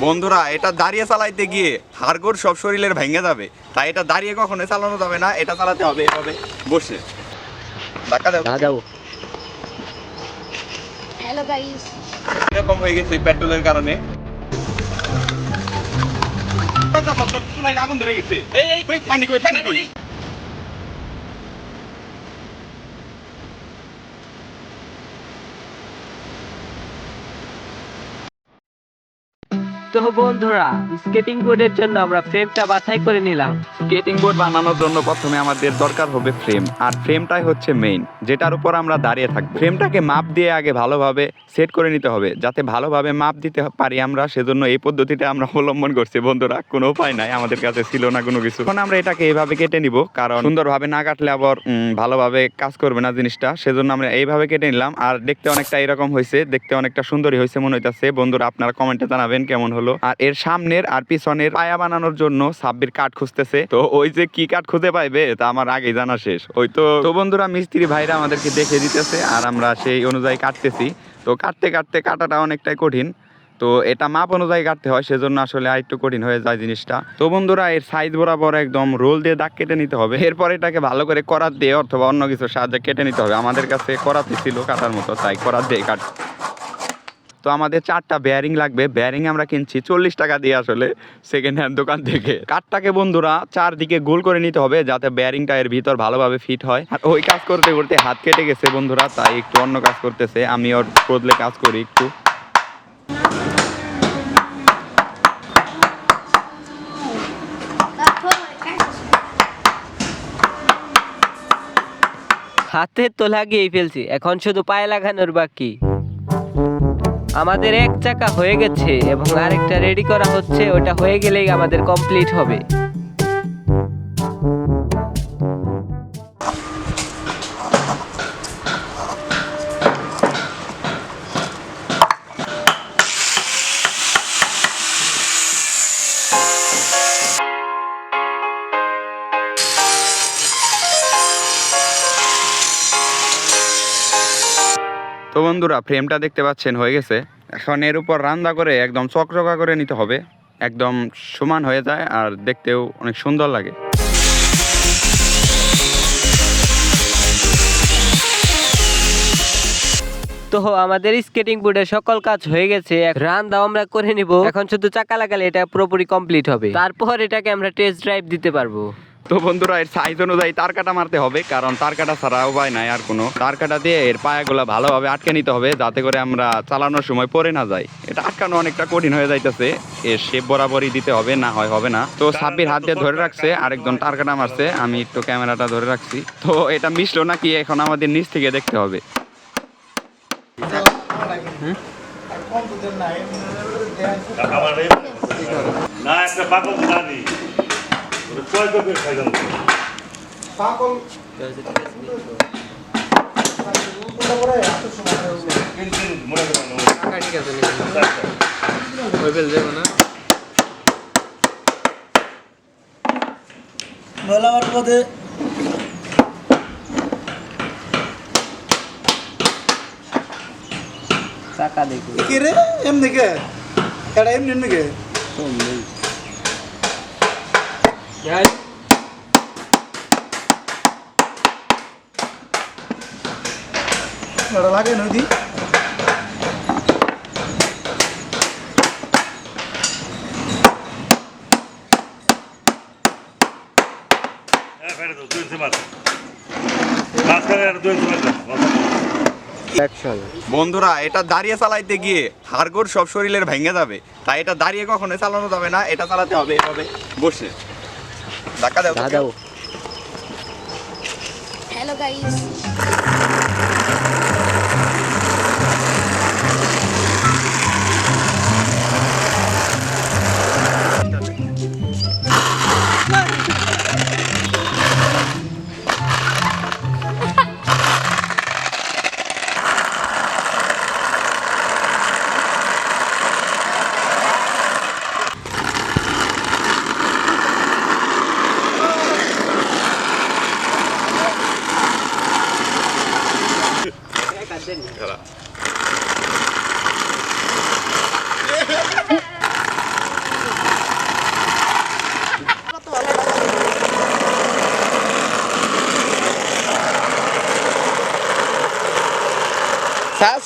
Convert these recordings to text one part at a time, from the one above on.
বন্ধুরা এটা দাঁড়িয়ে চালাইতে গিয়ে হাড়গোড় সব শরীরের ভেঙে যাবে। তাই এটা দাঁড়িয়ে কখনোই চালানো যাবে না এটা চালাতে হবে এভাবে বসে। ধাক্কা দাও। হ্যালো গাইস এরকম হয়ে গেছে পেট্রোলের কারণে। আগুন ধরে গেছে এই এই পানি কই পানি কই? তো বন্ধুরা স্কেটিং বোর্ডের জন্য আমরা ফ্রেমটা বাছাই করে নিলাম। স্কেটিং বোর্ড বানানোর জন্য প্রথমে আমাদের দরকার হবে ফ্রেম আর ফ্রেমটাই হচ্ছে মেইন যেটার উপর আমরা দাঁড়িয়ে ফ্রেমটাকে মাপ দিয়ে আগে ভালোভাবে সেট করে নিতে হবে, যাতে ভালোভাবে মাপ দিতে পারি আমরা, সেজন্য এই পদ্ধতিটা আমরা অবলম্বন করছি। বন্ধুরা, কোনো উপায় নাই, আমাদের কাছে ছিল না কোনো কিছু। এখন আমরা এটাকে এইভাবে কেটে নিব, কারণ সুন্দরভাবে না কাটলে আবার ভালোভাবে কাজ করবে না জিনিসটা, সেজন্য আমরা এইভাবে কেটে নিলাম। আর দেখতে অনেকটা এরকম হয়েছে, দেখতে অনেকটা সুন্দরই হয়েছে মনে হইতাছে। বন্ধুরা, আপনারা কমেন্টে জানাবেন কেমন হলো। আর এর সামনের আর পিছনের পায়া বানানোর জন্য সাব্বির কাঠ খুঁজতেছে। তো ওই যে কি কাঠ খুঁজে পাইবে, তা আমার আগে জানা শেষ। ওই তো তো বন্ধুরা, মিস্ত্রি ভাইরা আমাদেরকে দেখে দিতেছে, আর আমরা সেই অনুযায়ী কাটতেছি। তো কাটতে কাটতে কাটাটা অনেকটাই কঠিন। তো এটা মাপ অনুযায়ী কাটতে হয়, সেজন্য আসলে আরেকটু কঠিন হয়ে যায় জিনিসটা। তো বন্ধুরা, এর সাইজ বরাবর একদম রোল দিয়ে দাগ কেটে নিতে হবে। এরপর এটাকে ভালো করে করাত দিয়ে অথবা অন্য কিছু সাহায্যে কেটে নিতে হবে। আমাদের কাছে করাতে ছিল কাটার মতো, তাই করাত দিয়ে কাট তো আমাদের চারটা বেয়ারিং লাগবে। বেয়ারিং আমরা কিনছি চল্লিশ টাকা দিয়ে আসলে সেকেন্ড হ্যান্ড দোকান থেকে। কাঠটাকে বন্ধুরা চারদিকে গোল করে নিতে হবে যাতে বেয়ারিংটা এর ভিতর ভালোভাবে ফিট হয়। আর ওই কাজ করতে করতে হাত কেটে গেছে বন্ধুরা, তাই একটু অন্য কাজ করতেছে। আমি ওর বদলে কাজ করি একটু। হাতে তো লাগিয়েই ফেলছি, এখন শুধু পায়ে লাগানোর বাকি। আমাদের এক চাকা হয়ে গেছে এবং আরেকটা রেডি করা হচ্ছে, ওটা হয়ে গেলেই আমাদের কমপ্লিট হবে। তো বন্ধুরা ফ্রেমটা দেখতে পাচ্ছেন, হয়ে গেছে। এখন এর উপর রান্না করে একদম চকচকা করে নিতে হবে। একদম সমান হয়ে যায় আর দেখতেও অনেক সুন্দর লাগে। তো আমাদের স্কেটিং বোর্ডের সকল কাজ হয়ে গেছে। রান দাও আমরা করে নিব। এখন শুধু চাকা লাগালে এটা পুরোপুরি কমপ্লিট হবে। তারপর এটাকে আমরা টেস্ট ড্রাইভ দিতে পারব। তো বন্ধুরা এর সাইজ অনুযায়ী তার কাটা মারতে হবে কারণ তার কাটা ছাড়া উপায় নাই আর কোনো। তার কাটা দিয়ে এর পায়াগুলো ভালোভাবে আটকে নিতে হবে যাতে করে আমরা চালানোর সময় পরে না যাই। এটা আটকানো অনেকটা কঠিন হয়ে যাইতেছে এর শেপ বরাবরই দিতে হবে না হয় হবে না। তো সাব্বির হাত দিয়ে ধরে রাখছে আরেকজন তার কাটা মারছে আমি একটু ক্যামেরাটা ধরে রাখছি। তো এটা মিশলো নাকি এখন আমাদের নিচ থেকে দেখতে হবে। না একটা খাইলাম মনে করেন বেলাবার পথে চাকা দেখি কি রে এমনি কে এটা এমনি এমনি কে এটা লাগে নদী হ্যাঁ ফেলে দাও দুই ইঞ্চি মার মাঝখানে একটা বন্ধুরা এটা দাঁড়িয়ে চালাইতে গিয়ে হাড়গোড় সব শরীরের ভেঙে যাবে। তাই এটা দাঁড়িয়ে কখনোই চালানো যাবে না এটা চালাতে হবে এভাবে বসে। ধাক্কা দাও যাব হ্যালো গাইস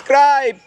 subscribe!